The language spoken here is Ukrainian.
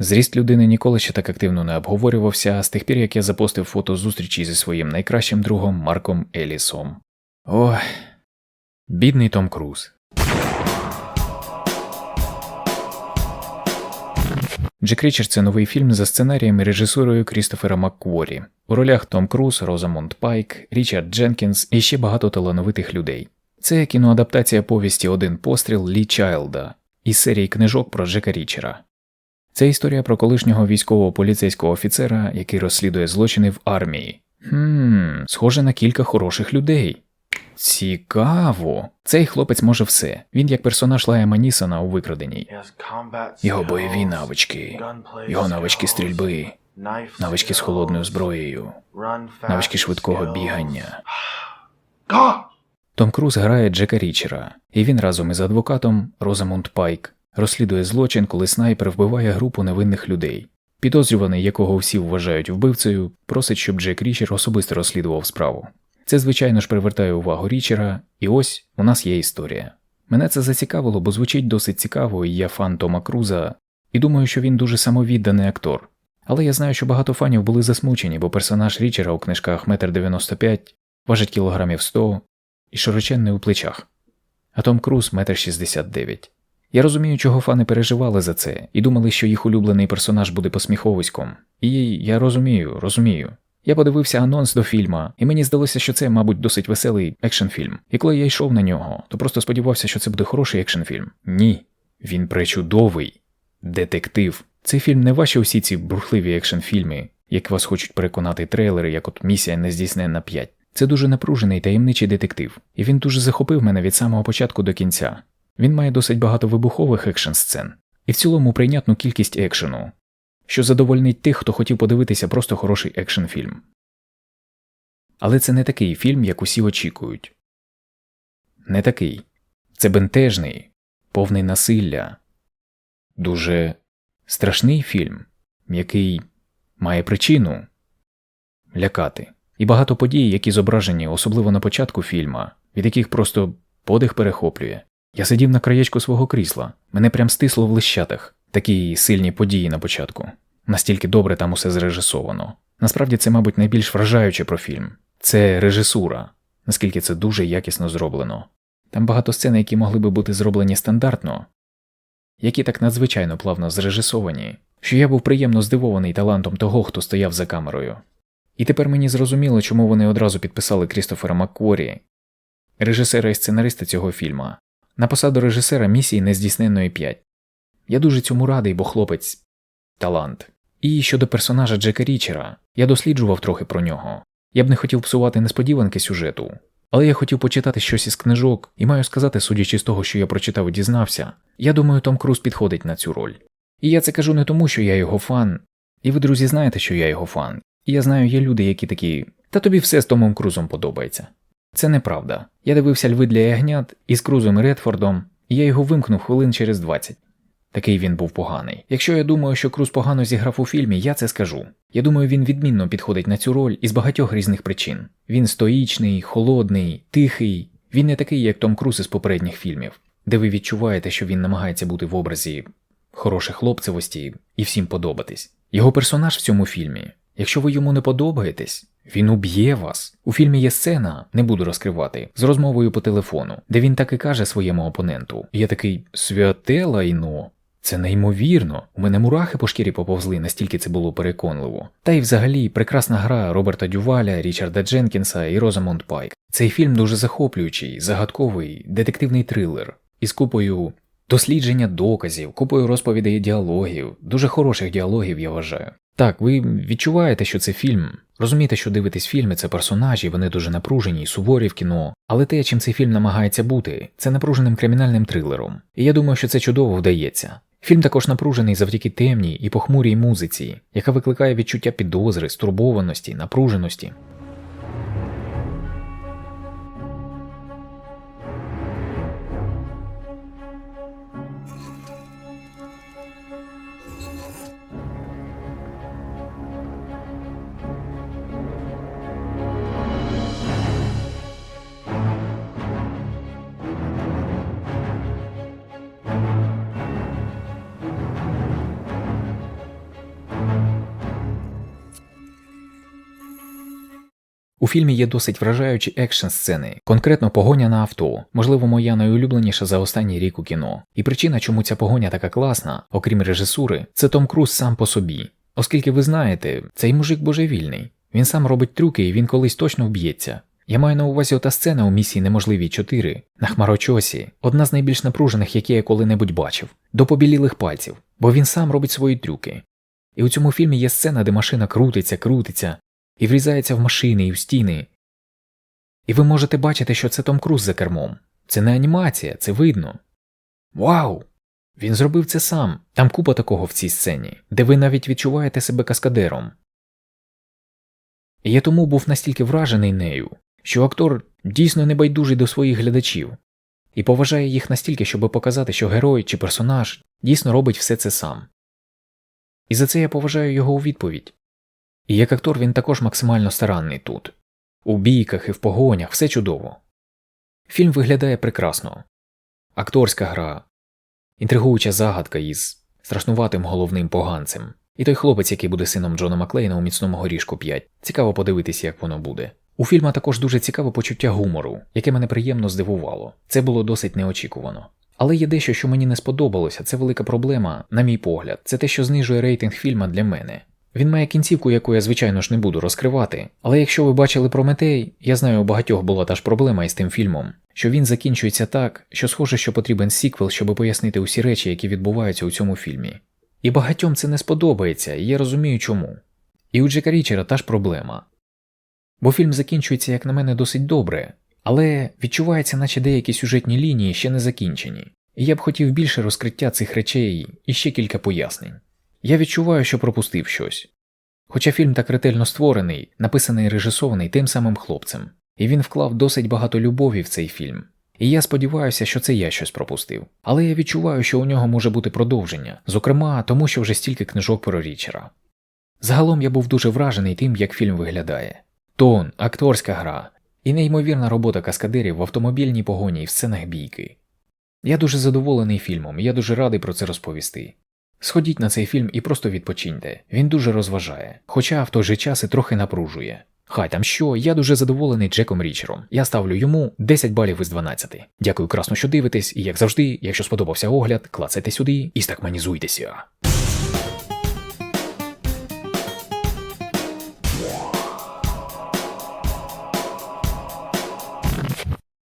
Зріст людини ніколи ще так активно не обговорювався з тих пір, як я запостив фото зустрічі зі своїм найкращим другом Марком Елісом. Ой, бідний Том Круз. Джек Річард це новий фільм за сценарієм і режисурою Крістофера Маккворі. У ролях Том Круз, Розамонд Пайк, Річард Дженкінс і ще багато талановитих людей. Це кіноадаптація повісті Один постріл Лі Чайлда із серії книжок про Джека Річера. Це історія про колишнього військового поліцейського офіцера, який розслідує злочини в армії. Хм, схоже на кілька хороших людей. Цікаво. Цей хлопець може все. Він як персонаж Лая Манісона у викраденій. Його бойові навички, його навички стрільби, навички з холодною зброєю, навички швидкого бігання. Том Круз грає Джека Річера, і він разом із адвокатом Розамунд Пайк розслідує злочин, коли снайпер вбиває групу невинних людей. Підозрюваний, якого всі вважають вбивцею, просить, щоб Джек Річер особисто розслідував справу. Це, звичайно ж, привертає увагу Річера, і ось у нас є історія. Мене це зацікавило, бо звучить досить цікаво, і я фан Тома Круза, і думаю, що він дуже самовідданий актор. Але я знаю, що багато фанів були засмучені, бо персонаж Річера у книжках 1,95 м, важить кілограмів 100 і широченний у плечах, а Том Круз 1,69 м. Я розумію, чого фани переживали за це, і думали, що їх улюблений персонаж буде посміховиськом. І я розумію, розумію. Я подивився анонс до фільма, і мені здалося, що це, мабуть, досить веселий екшн фільм. І коли я йшов на нього, то просто сподівався, що це буде хороший екшн фільм. Ні, він пречудовий. Детектив. Цей фільм не ваші усі ці бурхливі екшн фільми, які вас хочуть переконати трейлери, як от місія нездійсненна 5. Це дуже напружений таємничий детектив, і він дуже захопив мене від самого початку до кінця. Він має досить багато вибухових екшн сцен, і в цілому прийнятну кількість екшену, що задовольнить тих, хто хотів подивитися просто хороший екшн фільм. Але це не такий фільм, як усі очікують. Не такий. Це бентежний, повний насилля, дуже страшний фільм, який має причину лякати. І багато подій, які зображені, особливо на початку фільма, від яких просто подих перехоплює. Я сидів на краєчку свого крісла, мене прям стисло в лищатах. Такі сильні події на початку. Настільки добре там усе зрежисовано. Насправді це, мабуть, найбільш вражаюче про фільм. Це режисура, наскільки це дуже якісно зроблено. Там багато сцен, які могли би бути зроблені стандартно, які так надзвичайно плавно зрежисовані, що я був приємно здивований талантом того, хто стояв за камерою. І тепер мені зрозуміло, чому вони одразу підписали Крістофера Маккворі, режисера і сценариста цього фільма, на посаду режисера місії нездійсненної 5. Я дуже цьому радий, бо хлопець талант. І щодо персонажа Джека Річера, я досліджував трохи про нього. Я б не хотів псувати несподіванки сюжету, але я хотів почитати щось із книжок і маю сказати, судячи з того, що я прочитав і дізнався, я думаю, Том Круз підходить на цю роль. І я це кажу не тому, що я його фан, і ви, друзі, знаєте, що я його фан. І я знаю, є люди, які такі, та тобі все з Томом Крузом подобається. Це неправда. Я дивився льви для ягнят із Крузом і Редфордом, і я його вимкнув хвилин через 20. Такий він був поганий. Якщо я думаю, що Круз погано зіграв у фільмі, я це скажу. Я думаю, він відмінно підходить на цю роль із багатьох різних причин. Він стоїчний, холодний, тихий. Він не такий, як Том Круз із попередніх фільмів, де ви відчуваєте, що він намагається бути в образі хороших хлопцевості і всім подобатись. Його персонаж в цьому фільмі, якщо ви йому не подобаєтесь, він уб'є вас. У фільмі є сцена, не буду розкривати, з розмовою по телефону, де він так і каже своєму опоненту: Я такий святе лайно. Це неймовірно. У мене мурахи по шкірі поповзли, настільки це було переконливо. Та й взагалі прекрасна гра Роберта Дюваля, Річарда Дженкінса і Розамонд Пайк. Цей фільм дуже захоплюючий, загадковий, детективний трилер із купою дослідження доказів, купою розповідей і діалогів, дуже хороших діалогів, я вважаю. Так, ви відчуваєте, що це фільм. Розумієте, що дивитесь фільми, це персонажі, вони дуже напружені, суворі в кіно. Але те, чим цей фільм намагається бути, це напруженим кримінальним трилером. І я думаю, що це чудово вдається. Фільм також напружений завдяки темній і похмурій музиці, яка викликає відчуття підозри, стурбованості, напруженості. У фільмі є досить вражаючі екшн сцени, конкретно погоня на авто, можливо, моя найулюбленіша за останній рік у кіно. І причина, чому ця погоня така класна, окрім режисури, це Том Круз сам по собі. Оскільки ви знаєте, цей мужик божевільний. Він сам робить трюки і він колись точно вб'ється. Я маю на увазі ота сцена у місії Неможливі 4 на хмарочосі, одна з найбільш напружених, які я коли-небудь бачив, до побілілих пальців, бо він сам робить свої трюки. І у цьому фільмі є сцена, де машина крутиться, крутиться, і врізається в машини і в стіни. І ви можете бачити, що це Том Круз за кермом. Це не анімація, це видно. Вау! Він зробив це сам. Там купа такого в цій сцені, де ви навіть відчуваєте себе каскадером. І я тому був настільки вражений нею, що актор дійсно небайдужий до своїх глядачів і поважає їх настільки, щоб показати, що герой чи персонаж дійсно робить все це сам. І за це я поважаю його у відповідь. Як актор він також максимально старанний тут. У бійках і в погонях все чудово. Фільм виглядає прекрасно. Акторська гра, інтригуюча загадка із страшнуватим головним поганцем. І той хлопець, який буде сином Джона Маклейна у міцному горішку 5. Цікаво подивитися, як воно буде. У фільма також дуже цікаве почуття гумору, яке мене приємно здивувало. Це було досить неочікувано. Але є дещо, що мені не сподобалося, це велика проблема, на мій погляд, це те, що знижує рейтинг фільма для мене. Він має кінцівку, яку я, звичайно ж, не буду розкривати. Але якщо ви бачили Прометей, я знаю, у багатьох була та ж проблема із тим фільмом, що він закінчується так, що схоже, що потрібен сіквел, щоб пояснити усі речі, які відбуваються у цьому фільмі. І багатьом це не сподобається, і я розумію чому. І у Джека Річера та ж проблема. Бо фільм закінчується, як на мене, досить добре, але відчувається, наче деякі сюжетні лінії ще не закінчені, і я б хотів більше розкриття цих речей і ще кілька пояснень. Я відчуваю, що пропустив щось. Хоча фільм так ретельно створений, написаний і режисований тим самим хлопцем, і він вклав досить багато любові в цей фільм. І я сподіваюся, що це я щось пропустив. Але я відчуваю, що у нього може бути продовження, зокрема, тому що вже стільки книжок про Річера. Загалом я був дуже вражений тим, як фільм виглядає. Тон, акторська гра і неймовірна робота каскадерів в автомобільній погоні і в сценах бійки. Я дуже задоволений фільмом, і я дуже радий про це розповісти. Сходіть на цей фільм і просто відпочиньте, він дуже розважає, хоча в той же час і трохи напружує. Хай там що, я дуже задоволений Джеком Річером. Я ставлю йому 10 балів із 12. Дякую красно, що дивитесь, і як завжди, якщо сподобався огляд, клацайте сюди і стакманізуйтеся.